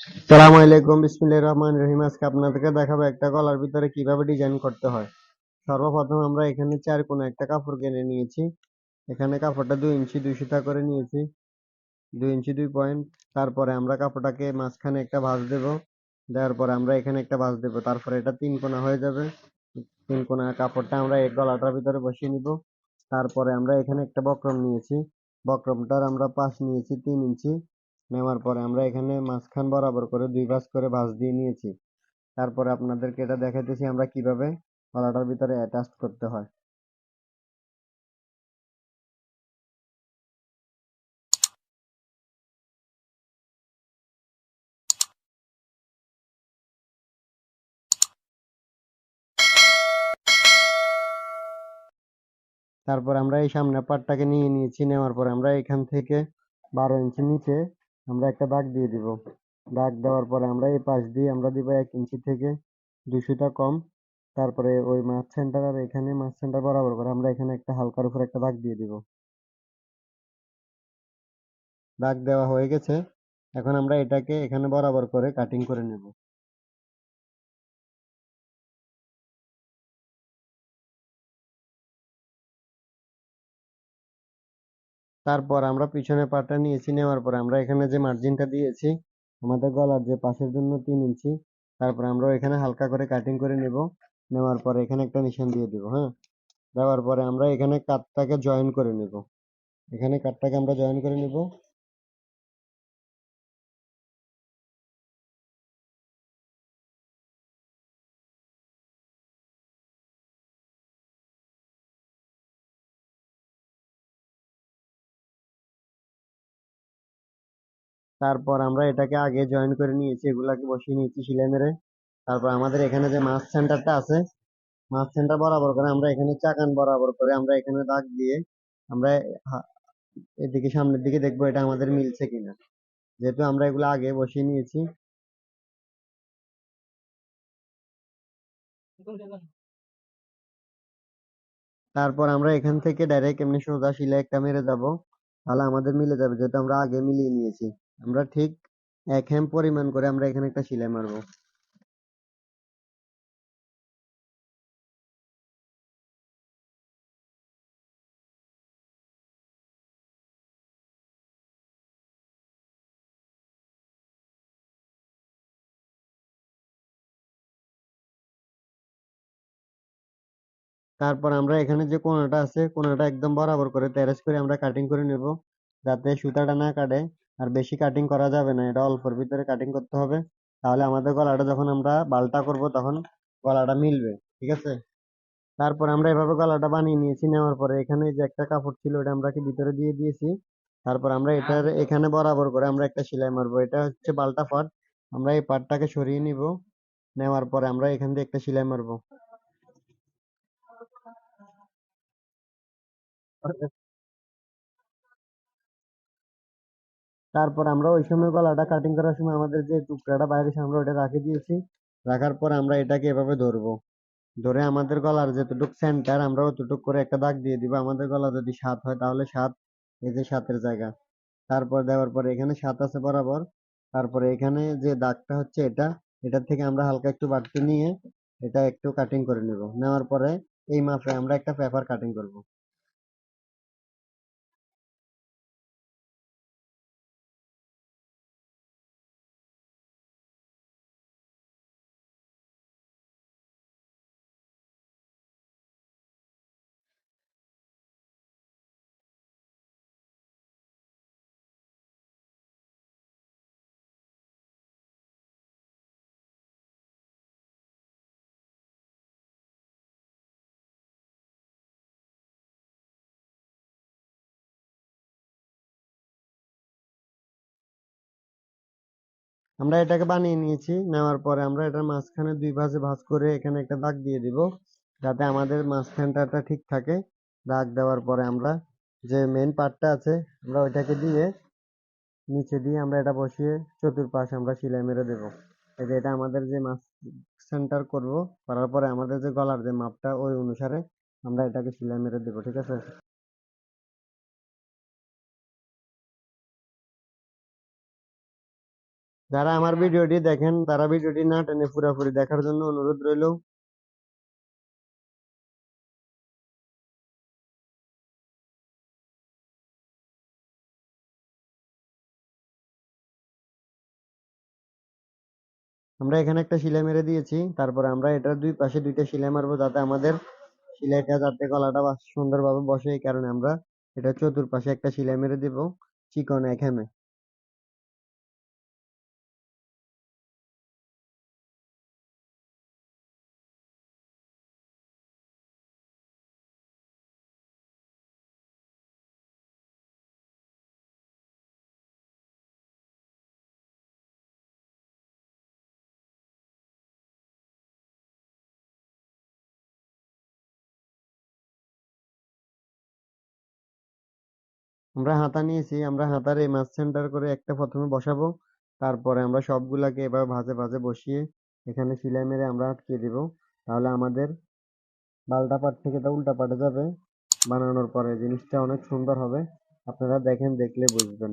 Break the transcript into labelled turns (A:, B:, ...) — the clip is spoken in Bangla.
A: সালাম আলাইকুম, বিসমিল্লাহির রহমানির রহিম। আজকে আপনাদেরকে দেখাবো একটা গলার ভিতরে কীভাবে ডিজাইন করতে হয়। সর্বপ্রথম আমরা এখানে চার কোণে একটা কাপড় কিনে নিয়েছি। এখানে কাপড়টা দুই ইঞ্চি, দুই সুতা করে নিয়েছি। দুই ইঞ্চি, দুই পয়েন্ট। তারপরে আমরা কাপড়টাকে মাঝখানে একটা ভাঁজ দেব। দেওয়ার পরে আমরা এখানে একটা ভাঁজ দেব। তারপরে এটা তিন কোণা হয়ে যাবে। তিন কোণা কাপড়টা আমরা এই গলাটার ভিতরে বসিয়ে নিব। তারপরে আমরা এখানে একটা বক্রম নিয়েছি। বক্রমটার আমরা পাশ নিয়েছি, তিন ইঞ্চি। নেওয়ার পরে আমরা এখানে মাঝখান বরাবর করে দুই ভাঁজ করে ভাঁজ দিয়ে নিয়েছি। তারপরে আপনাদেরকে এটা দেখাইতেছি আমরা কীভাবে গলাটার ভিতরে অ্যাটাচ করতে হয়। তারপর আমরা এই সামনে পার্টটাকে নিয়ে নিয়েছি। নেওয়ার পরে আমরা এখান থেকে বারো ইঞ্চি নিচে আমরা একটা দাগ দিয়ে দিব। দাগ দেওয়ার পরে আমরা এই পাশ দিয়ে আমরা দিব এক ইঞ্চি থেকে দুশোটা কম। তারপরে ওই মাছ সেন্টার আর এখানে মাছ সেন্টার বরাবর করে আমরা এখানে একটা হালকার উপর একটা দাগ দিয়ে দিব। দাগ দেওয়া হয়ে গেছে। এখন আমরা এটাকে এখানে বরাবর করে কাটিং করে নেব। তারপর আমরা পিছনে পাটা নিয়েছি, নেওয়ার পরে আমরা এখানে যে মার্জিনটা দিয়েছি, আমাদের গলার যে পাশের জন্য তিন ইঞ্চি, তারপর আমরা এখানে হালকা করে কাটিং করে নেব, নেওয়ার পরে এখানে একটা নিশান দিয়ে দিব হ্যাঁ? দেওয়ার পরে আমরা এখানে কাটটাকে জয়েন করে নেব। এখানে কাটটাকে আমরা জয়েন করে নেব তারপর আমরা এটাকে আগে জয়েন করে নিয়েছি, এগুলাকে বসিয়ে নিয়েছি সেলাই মেরে। তারপর আমাদের এখানে যে মাছ সেন্টারটা আছে মাছ সেন্টার বরাবর করে আমরা এখানে চাকান বরাবর করে আমরা এখানে দাগ দিয়ে আমরা এদিকে সামনের দিকে দেখব এটা আমাদের মিলছে কিনা। যেহেতু আমরা এগুলো আগে বসিয়ে নিয়েছি। তারপর আমরা এখান থেকে ডাইরেক্ট এমনি সোজা সেলাই একটা মেরে যাব তাহলে আমাদের মিলে যাবে, যেহেতু আমরা আগে মিলিয়ে নিয়েছি। আমরা ঠিক এক হ্যাম পরিমাণ করে আমরা এখানে একটা সেলাই মারবো। তারপর আমরা এখানে যে কোনাটা আছে, কোনাটা একদম বরাবর করে তেরাস করে আমরা কাটিং করে নেব, যাতে সুতাটা না কাটে। আর বেশি কাটিং করা যাবে না এটা অল্পর ভিতরে কাটিং করতে হবে। তাহলে আমাদের গলাটা যখন আমরা বালটা করব তখন গলাটা মিলবে ঠিক আছে? তারপর আমরা এভাবে গলাটা বানিয়ে নিয়েছি নেওয়ার পরে এখানে যে একটা কাপড় ছিল ওটা আমরা কি ভিতরে দিয়ে দিয়েছি? তারপর আমরা এটার এখানে বরাবর করে আমরা একটা সেলাই মারবো এটা হচ্ছে বালটা পার্ট আমরা এই পার্টটাকে সরিয়ে নিব নেওয়ার পরে আমরা এখান দিয়ে একটা সেলাই মারবো। তারপর আমরা ওই সময় গলাটা কাটিং করার সময় আমাদের যে টুকরাটা বাইরে আমরা ওটা রাখে দিয়েছি। রাখার পর আমরা এটাকে এভাবে ধরবো। ধরে আমাদের গলার যতটুক সেন্টার আমরা অতটুক করে একটা দাগ দিয়ে দিব। আমাদের গলা যদি সাত হয় তাহলে সাত, এই যে সাতের জায়গা। তারপর দেওয়ার পরে এখানে সাত আছে বরাবর। তারপরে এখানে যে দাগটা হচ্ছে এটা, এটার থেকে আমরা হালকা একটু বাড়তি নিয়ে এটা একটু কাটিং করে নেব। নেওয়ার পরে এই মাপে আমরা একটা পেপার কাটিং করব। আমরা এটাকে বানিয়ে নিয়েছি, নেওয়ার পরে আমরা এটার মাঝখানে দুই ভাঁজে ভাঁজ করে এখানে একটা দাগ দিয়ে দিব, যাতে আমাদের মাঝখানটা ঠিক থাকে। দাগ দেওয়ার পরে আমরা যে মেন পার্টটা আছে, আমরা ওইটাকে দিয়ে নিচে দিয়ে আমরা এটা বসিয়ে চতুর্পাশে আমরা সেলাই মেরে দেবো। এতে এটা আমাদের যে মাছ সেন্টার করব, করার পরে আমাদের যে গলার যে মাপটা, ওই অনুসারে আমরা এটাকে সেলাই মেরে দেবো, ঠিক আছে? যারা আমার ভিডিওটি দেখেন তারা ভিডিওটি না টেনে পুরোপুরি দেখার জন্য অনুরোধ রইল। আমরা এখানে একটা সেলাই মেরে দিয়েছি। তারপরে আমরা এটার দুই পাশে দুইটা সেলাই মারবো যাতে আমাদের সেলাইটা যাতে গলাটা সুন্দরভাবে বসে। এই কারণে আমরা এটা চতুর্পাশে একটা সেলাই মেরে দিব চিকন এক হেমে। আমরা হাতা নিয়েছি, আমরা হাতার এই মাছ সেন্টার করে একটা প্রথমে বসাবো। তারপরে আমরা সবগুলাকে এবার ভাঁজে ভাঁজে বসিয়ে এখানে সেলাই মেরে আমরা আটকে দিব। তাহলে আমাদের বালটা পাট থেকে তা উল্টা পাটে যাবে। বানানোর পরে জিনিসটা অনেক সুন্দর হবে। আপনারা দেখেন, দেখলে বুঝবেন।